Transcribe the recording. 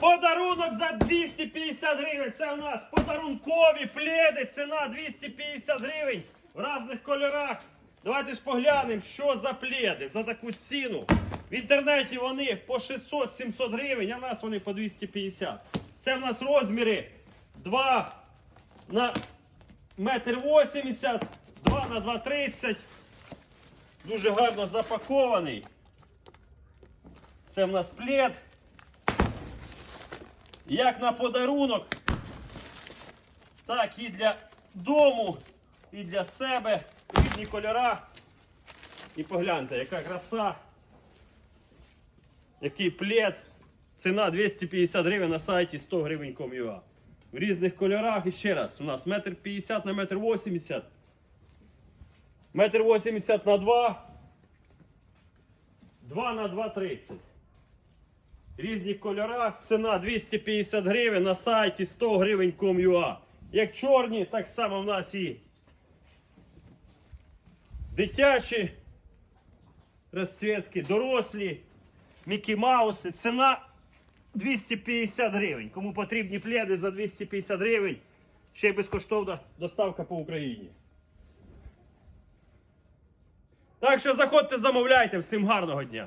Подарунок за 250 гривень. Це у нас подарункові пледи. Ціна 250 гривень в різних кольорах. Давайте ж поглянемо, що за пледи за таку ціну. В інтернеті вони по 600-700 гривень, а в нас вони по 250. Це в нас розміри 2 на метр 80, 2 на 2,30. Дуже гарно запакований. Це в нас плед. Як на подарунок, так і для дому, і для себе. Різні кольора. І погляньте, яка краса. Який плед. Ціна 250 гривень на сайті 100 гривень ком'юа. В різних кольорах. І ще раз, у нас метр 50 на метр 80. Метр 80 на 2. 2 на 2,30. Різні кольора. Ціна 250 гривень на сайті 100 гривень com.ua. Як чорні, так само в нас і дитячі розцвітки, дорослі, Мікі Мауси. Ціна 250 гривень. Кому потрібні пледи за 250 гривень, ще й безкоштовна доставка по Україні. Так що заходьте, замовляйте. Всім гарного дня!